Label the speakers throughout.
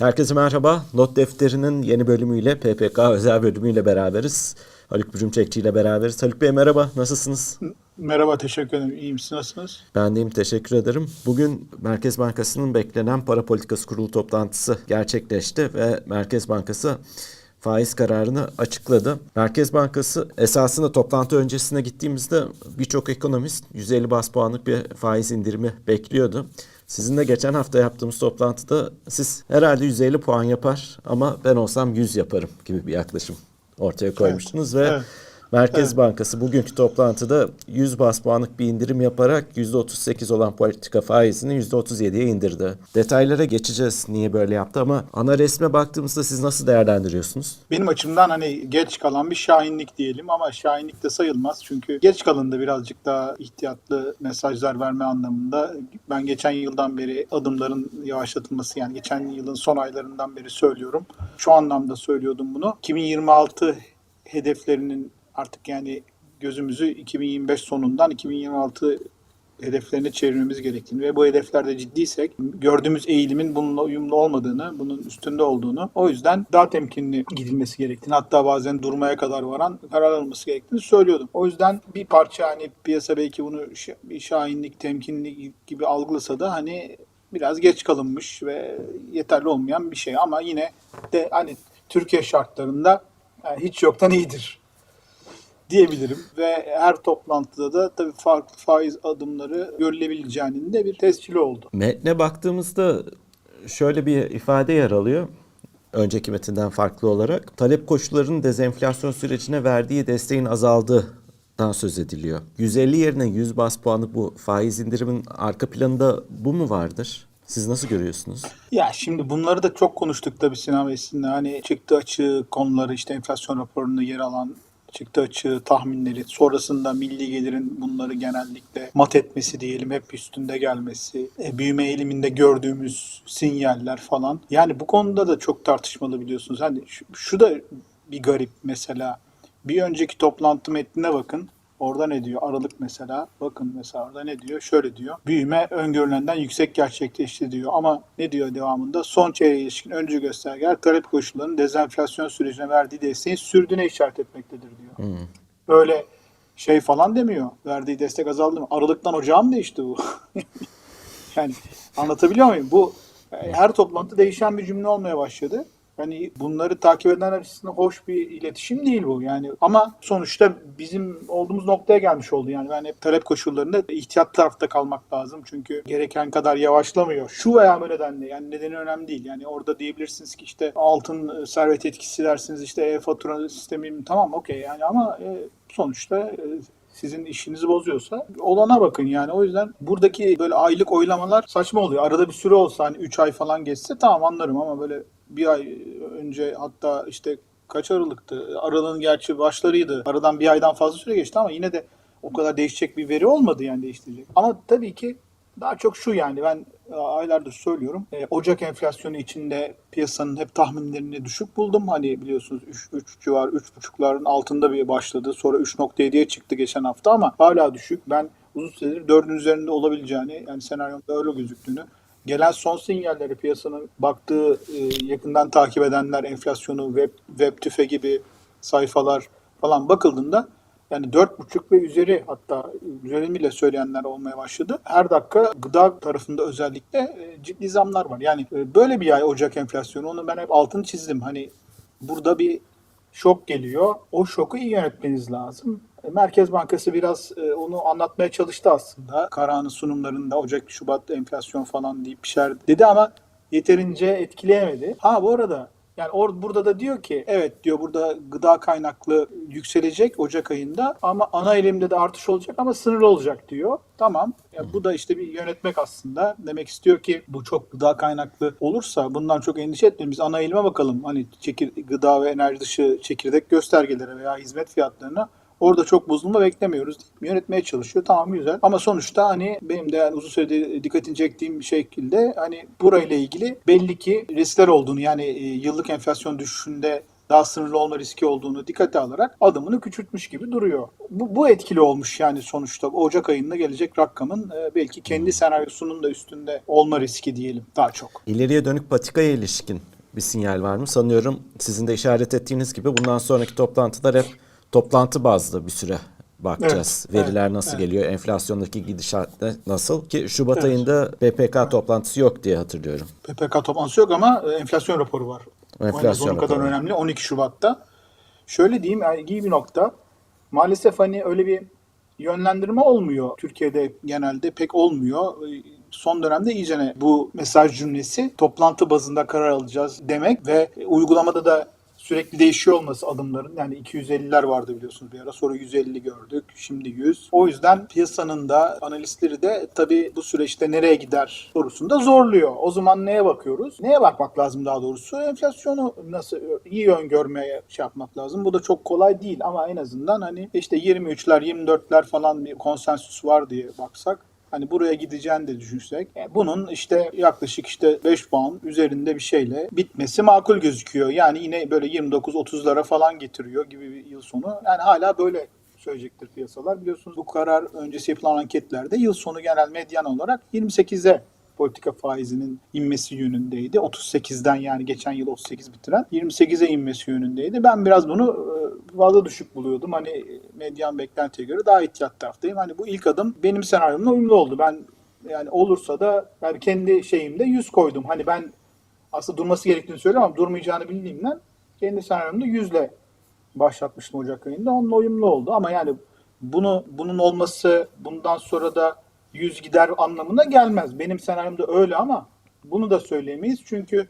Speaker 1: Herkese merhaba. Not defterinin yeni bölümüyle PPK özel bölümüyle beraberiz. Haluk Bürümçekçi ile beraberiz. Haluk Bey merhaba, nasılsınız?
Speaker 2: Merhaba, teşekkür ederim. İyiyim, siz nasılsınız?
Speaker 1: Ben deyim, teşekkür ederim. Bugün Merkez Bankası'nın beklenen para politikası kurulu toplantısı gerçekleşti ve Merkez Bankası faiz kararını açıkladı. Merkez Bankası esasında toplantı öncesine gittiğimizde birçok ekonomist 150 bas puanlık bir faiz indirimi bekliyordu. Sizinle geçen hafta yaptığımız toplantıda siz herhalde 150 puan yapar ama ben olsam 100 yaparım gibi bir yaklaşım ortaya koymuştunuz ve
Speaker 2: evet.
Speaker 1: Merkez
Speaker 2: Evet.
Speaker 1: Bankası bugünkü toplantıda 100 bas puanlık bir indirim yaparak %38 olan politika faizini %37'ye indirdi. Detaylara geçeceğiz niye böyle yaptı ama ana resme baktığımızda siz nasıl değerlendiriyorsunuz?
Speaker 2: Benim açımdan hani geç kalan bir şahinlik diyelim ama şahinlik de sayılmaz. Çünkü geç kalındı birazcık daha ihtiyatlı mesajlar verme anlamında. Ben geçen yıldan beri adımların yavaşlatılması yani geçen yılın son aylarından beri söylüyorum. Şu anlamda söylüyordum bunu. 2026 hedeflerinin artık yani gözümüzü 2025 sonundan 2026 hedeflerine çevirmemiz gerektiğini ve bu hedeflerde ciddiysek gördüğümüz eğilimin bununla uyumlu olmadığını, bunun üstünde olduğunu, o yüzden daha temkinli gidilmesi gerektiğini, hatta bazen durmaya kadar varan karar alınması gerektiğini söylüyordum. O yüzden bir parça hani piyasa belki bunu şahinlik, temkinlik gibi algılasa da hani biraz geç kalınmış ve yeterli olmayan bir şey ama yine de hani Türkiye şartlarında yani hiç yoktan iyidir diyebilirim. Ve her toplantıda da tabii farklı faiz adımları görülebileceğinin de bir tescili oldu.
Speaker 1: Metne baktığımızda şöyle bir ifade yer alıyor. Önceki metinden farklı olarak talep koşullarının dezenflasyon sürecine verdiği desteğin azaldığından söz ediliyor. 150 yerine 100 bas puanı bu faiz indirimin arka planında bu mu vardır? Siz nasıl görüyorsunuz?
Speaker 2: Ya şimdi bunları da çok konuştuk tabii Sinan Bey sizinle. Hani çıktı açığı konuları işte enflasyon raporunda yer alan çıktı açığı tahminleri sonrasında milli gelirin bunları genellikle mat etmesi diyelim hep üstünde gelmesi e, büyüme eğiliminde gördüğümüz sinyaller falan. Yani bu konuda da çok tartışmalı biliyorsunuz. Hani şu, şu da bir garip mesela. Bir önceki toplantı metnine bakın Orada ne diyor? Aralık mesela. Bakın mesela orada ne diyor? Şöyle diyor. Büyüme öngörülenden yüksek gerçekleşti diyor. Ama ne diyor devamında? Son çeyreğe ilişkin öncü göstergeler talep koşullarının dezenflasyon sürecine verdiği desteğin sürdüğüne işaret etmektedir diyor.
Speaker 1: Hmm.
Speaker 2: Öyle şey falan demiyor. Verdiği destek azaldı mı? Aralıktan ocağa mı değişti bu? yani anlatabiliyor muyum? Bu e, her toplantı değişen bir cümle olmaya başladı. Hani bunları takip edenler açısından hoş bir iletişim değil bu yani. Ama sonuçta bizim olduğumuz noktaya gelmiş oldu yani. Ben hep talep koşullarında ihtiyat tarafta kalmak lazım. Çünkü gereken kadar yavaşlamıyor. Şu veya bu nedenle yani nedeni önemli değil. Yani orada diyebilirsiniz ki işte altın e, servet etkisi dersiniz işte e-fatura sistemi tamam okey yani ama e, sonuçta e, sizin işinizi bozuyorsa olana bakın yani. O yüzden buradaki böyle aylık oylamalar saçma oluyor. Arada bir süre olsa hani 3 ay falan geçse tamam anlarım ama böyle bir ay önce hatta işte kaç Aralık'tı? Aralığın gerçi başlarıydı. Aradan bir aydan fazla süre geçti ama yine de o kadar değişecek bir veri olmadı yani değiştirecek. Ama tabii ki daha çok şu yani ben aylardır söylüyorum. E, Ocak enflasyonu içinde piyasanın hep tahminlerini düşük buldum. Hani biliyorsunuz 3, 3 civar 3,5'ların altında bir başladı. Sonra 3.7'ye çıktı geçen hafta ama hala düşük. Ben uzun süredir 4'ün üzerinde olabileceğini yani senaryonda öyle gözüktüğünü gelen son sinyalleri piyasanın baktığı e, yakından takip edenler enflasyonu web, web tüfe gibi sayfalar falan bakıldığında yani 4,5 ve üzeri hatta üzerinde söyleyenler olmaya başladı. Her dakika gıda tarafında özellikle e, ciddi zamlar var. Yani e, böyle bir ay Ocak enflasyonu onu ben hep altını çizdim. Hani burada bir şok geliyor. O şoku iyi yönetmeniz lazım. E, Merkez Bankası biraz onu anlatmaya çalıştı aslında. Karahan'ın sunumlarında Ocak, Şubat enflasyon falan deyip bir dedi ama yeterince etkileyemedi. Ha bu arada yani or, burada da diyor ki evet diyor burada gıda kaynaklı yükselecek Ocak ayında ama ana elimde de artış olacak ama sınırlı olacak diyor. Tamam. Ya bu da işte bir yönetmek aslında. Demek istiyor ki bu çok gıda kaynaklı olursa bundan çok endişe etmeyin. Ana elime bakalım. Hani çekir, gıda ve enerji dışı çekirdek göstergelere veya hizmet fiyatlarına Orada çok bozulma beklemiyoruz. Yönetmeye çalışıyor. Tamam güzel. Ama sonuçta hani benim de yani uzun süredir dikkatini çektiğim şekilde hani burayla ilgili belli ki riskler olduğunu yani e, yıllık enflasyon düşüşünde daha sınırlı olma riski olduğunu dikkate alarak adımını küçültmüş gibi duruyor. Bu, bu etkili olmuş yani sonuçta Ocak ayında gelecek rakamın e, belki kendi senaryosunun da üstünde olma riski diyelim daha çok.
Speaker 1: İleriye dönük patikaya ilişkin bir sinyal var mı? Sanıyorum sizin de işaret ettiğiniz gibi bundan sonraki toplantılar hep toplantı bazlı bir süre bakacağız.
Speaker 2: Evet,
Speaker 1: Veriler
Speaker 2: evet,
Speaker 1: nasıl
Speaker 2: evet.
Speaker 1: geliyor, enflasyondaki gidişat nasıl ki Şubat
Speaker 2: Evet.
Speaker 1: ayında BPK toplantısı yok diye hatırlıyorum.
Speaker 2: PPK toplantısı yok ama e, enflasyon raporu var.
Speaker 1: Enflasyon
Speaker 2: Onun kadar
Speaker 1: raporu.
Speaker 2: önemli 12 Şubat'ta. Şöyle diyeyim iyi bir nokta. Maalesef hani öyle bir yönlendirme olmuyor. Türkiye'de genelde pek olmuyor. E, Son dönemde iyicene bu mesaj cümlesi toplantı bazında karar alacağız demek ve uygulamada da sürekli değişiyor olması adımların. Yani 250'ler vardı biliyorsunuz bir ara. Sonra 150 gördük. Şimdi 100. O yüzden piyasanın da analistleri de tabii bu süreçte nereye gider sorusunda zorluyor. O zaman neye bakıyoruz? Neye bakmak lazım daha doğrusu? Enflasyonu nasıl iyi öngörmeye şey yapmak lazım. Bu da çok kolay değil ama en azından hani işte 23'ler 24'ler falan bir konsensüs var diye baksak Hani buraya gideceğini de düşünsek e, bunun işte yaklaşık işte 5 puan üzerinde bir şeyle bitmesi makul gözüküyor. Yani yine böyle 29-30'lara falan getiriyor gibi bir yıl sonu. Yani hala böyle söyleyecektir piyasalar. Biliyorsunuz bu karar öncesi yapılan anketlerde yıl sonu genel medyan olarak 28'e politika faizinin inmesi yönündeydi. 38'den yani geçen yıl 38 bitiren 28'e inmesi yönündeydi. Ben biraz bunu e, fazla düşük buluyordum. Hani medyan beklentiye göre daha ihtiyat taraftayım. Hani bu ilk adım benim senaryomla uyumlu oldu. Ben yani olursa da yani kendi şeyimde 100 koydum. Hani ben aslında durması gerektiğini söylüyorum ama durmayacağını bildiğimden kendi senaryomda 100 ile başlatmıştım Ocak ayında. Onunla uyumlu oldu ama yani bunu bunun olması bundan sonra da 100 gider anlamına gelmez. Benim senaryomda öyle ama bunu da söyleyemeyiz. Çünkü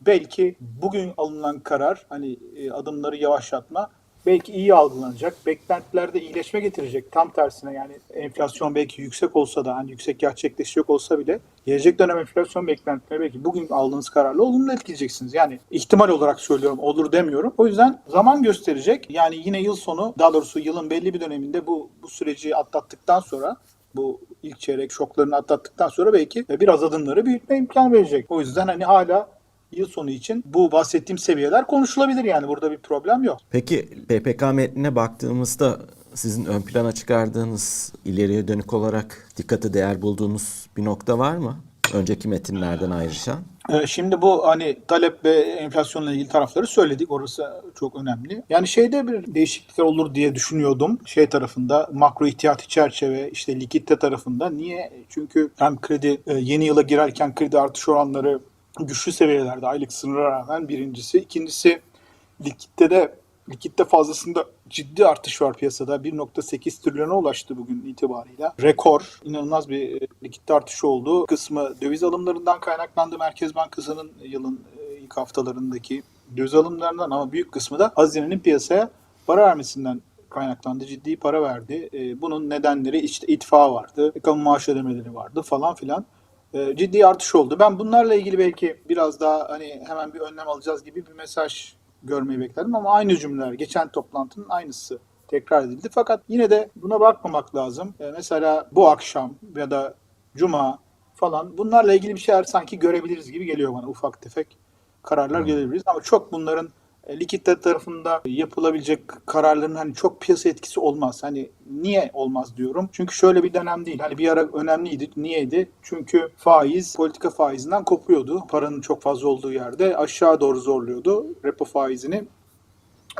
Speaker 2: belki bugün alınan karar hani e, adımları yavaşlatma belki iyi algılanacak. Beklentilerde iyileşme getirecek. Tam tersine yani enflasyon belki yüksek olsa da hani yüksek gerçekleşecek olsa bile gelecek dönem enflasyon beklentileri belki bugün aldığınız kararla olumlu etkileyeceksiniz. Yani ihtimal olarak söylüyorum olur demiyorum. O yüzden zaman gösterecek. Yani yine yıl sonu daha doğrusu yılın belli bir döneminde bu bu süreci atlattıktan sonra bu ilk çeyrek şoklarını atlattıktan sonra belki biraz adımları büyütme imkan verecek. O yüzden hani hala yıl sonu için bu bahsettiğim seviyeler konuşulabilir yani burada bir problem yok.
Speaker 1: Peki PPK metnine baktığımızda sizin ön plana çıkardığınız ileriye dönük olarak dikkate değer bulduğunuz bir nokta var mı? Önceki metinlerden ayrışan.
Speaker 2: Ee, Şimdi bu hani talep ve enflasyonla ilgili tarafları söyledik. Orası çok önemli. Yani şeyde bir değişiklikler olur diye düşünüyordum. Şey tarafında makro ihtiyati çerçeve işte likitte tarafında. Niye? Çünkü hem kredi e, yeni yıla girerken kredi artış oranları güçlü seviyelerde aylık sınıra rağmen birincisi. İkincisi likitte de likitte fazlasında ciddi artış var piyasada. 1.8 trilyona ulaştı bugün itibarıyla. Rekor, inanılmaz bir e, likitte artış oldu. Kısmı döviz alımlarından kaynaklandı. Merkez Bankası'nın yılın e, ilk haftalarındaki döviz alımlarından ama büyük kısmı da hazinenin piyasaya para vermesinden kaynaklandı. Ciddi para verdi. E, Bunun nedenleri işte itfa vardı, kamu maaş ödemeleri vardı falan filan. E, Ciddi artış oldu. Ben bunlarla ilgili belki biraz daha hani hemen bir önlem alacağız gibi bir mesaj görmeyi beklerdim ama aynı cümleler geçen toplantının aynısı tekrar edildi. Fakat yine de buna bakmamak lazım. E, mesela bu akşam ya da cuma falan bunlarla ilgili bir şeyler sanki görebiliriz gibi geliyor bana ufak tefek kararlar görebiliriz ama çok bunların e, likitte tarafında yapılabilecek kararların hani çok piyasa etkisi olmaz. Hani niye olmaz diyorum. Çünkü şöyle bir dönem değil. Hani bir ara önemliydi. Niyeydi? Çünkü faiz politika faizinden kopuyordu. Paranın çok fazla olduğu yerde aşağı doğru zorluyordu repo faizini.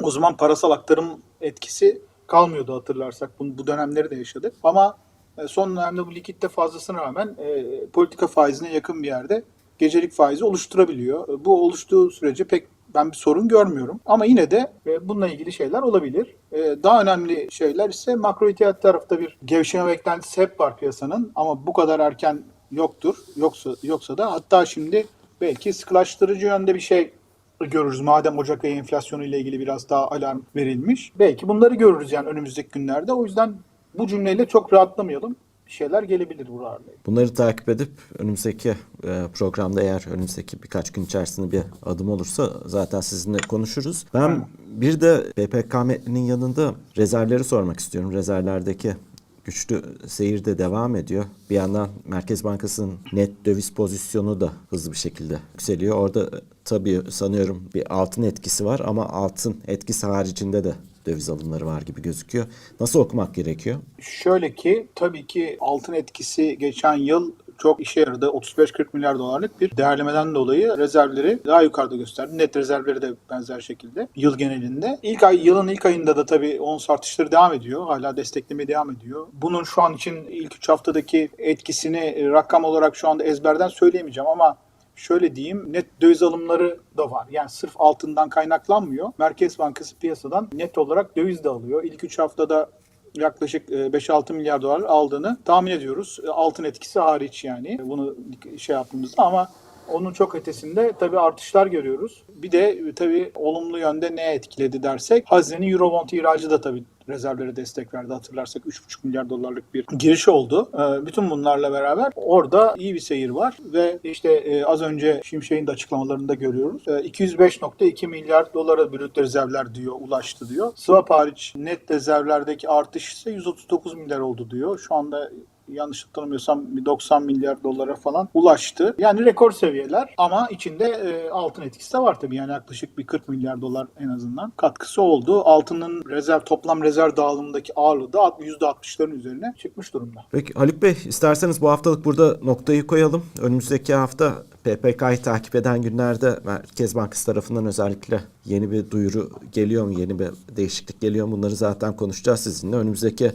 Speaker 2: O zaman parasal aktarım etkisi kalmıyordu hatırlarsak. Bu, bu dönemleri de yaşadık. Ama e, son dönemde bu likitte fazlasına rağmen e, politika faizine yakın bir yerde gecelik faizi oluşturabiliyor. E, Bu oluştuğu sürece pek ben bir sorun görmüyorum. Ama yine de e, bununla ilgili şeyler olabilir. E, Daha önemli şeyler ise makro ihtiyat tarafta bir gevşeme beklentisi hep var piyasanın. Ama bu kadar erken yoktur. Yoksa yoksa da hatta şimdi belki sıkılaştırıcı yönde bir şey görürüz. Madem Ocak ayı enflasyonu ile ilgili biraz daha alarm verilmiş. Belki bunları görürüz yani önümüzdeki günlerde. O yüzden bu cümleyle çok rahatlamayalım. Şeyler gelebilir buralarla.
Speaker 1: Bunları takip edip önümüzdeki e, programda eğer önümüzdeki birkaç gün içerisinde bir adım olursa zaten sizinle konuşuruz. Ben bir de PPK metninin yanında rezervleri sormak istiyorum. Rezervlerdeki güçlü seyir de devam ediyor. Bir yandan Merkez Bankası'nın net döviz pozisyonu da hızlı bir şekilde yükseliyor. Orada tabii sanıyorum bir altın etkisi var ama altın etkisi haricinde de döviz alımları var gibi gözüküyor. Nasıl okumak gerekiyor?
Speaker 2: Şöyle ki tabii ki altın etkisi geçen yıl çok işe yaradı. 35-40 milyar dolarlık bir değerlemeden dolayı rezervleri daha yukarıda gösterdi. Net rezervleri de benzer şekilde yıl genelinde. İlk ay yılın ilk ayında da tabii ons artışları devam ediyor. Hala desteklemeye devam ediyor. Bunun şu an için ilk 3 haftadaki etkisini rakam olarak şu anda ezberden söyleyemeyeceğim ama şöyle diyeyim net döviz alımları da var. Yani sırf altından kaynaklanmıyor. Merkez Bankası piyasadan net olarak döviz de alıyor. İlk 3 haftada yaklaşık e, 5-6 milyar dolar aldığını tahmin ediyoruz. E, Altın etkisi hariç yani bunu şey yaptığımızda ama onun çok ötesinde tabii artışlar görüyoruz. Bir de e, tabii olumlu yönde ne etkiledi dersek Hazine'nin Eurobond ihracı da tabii rezervlere destek verdi. Hatırlarsak 3,5 milyar dolarlık bir giriş oldu. E, Bütün bunlarla beraber orada iyi bir seyir var ve işte e, az önce Şimşek'in de açıklamalarında görüyoruz. E, 205.2 milyar dolara brüt rezervler diyor, ulaştı diyor. Swap hariç net rezervlerdeki artış ise 139 milyar oldu diyor. Şu anda yanlış hatırlamıyorsam bir 90 milyar dolara falan ulaştı. Yani rekor seviyeler ama içinde e, altın etkisi de var tabii. Yani yaklaşık bir 40 milyar dolar en azından katkısı oldu. Altının rezerv toplam rezerv dağılımındaki ağırlığı da %60'ların üzerine çıkmış durumda.
Speaker 1: Peki Haluk Bey isterseniz bu haftalık burada noktayı koyalım. Önümüzdeki hafta PPK'yı takip eden günlerde Merkez Bankası tarafından özellikle yeni bir duyuru geliyor mu? Yeni bir değişiklik geliyor mu? Bunları zaten konuşacağız sizinle. Önümüzdeki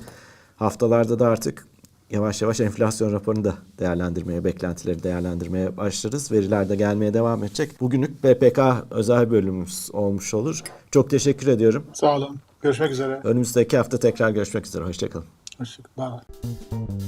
Speaker 1: haftalarda da artık yavaş yavaş enflasyon raporunu da değerlendirmeye, beklentileri değerlendirmeye başlarız. Veriler de gelmeye devam edecek. Bugünlük PPK özel bölümümüz olmuş olur. Çok teşekkür ediyorum.
Speaker 2: Sağ olun. Görüşmek üzere.
Speaker 1: Önümüzdeki hafta tekrar görüşmek üzere. Hoşçakalın.
Speaker 2: Hoşçakalın. Bay.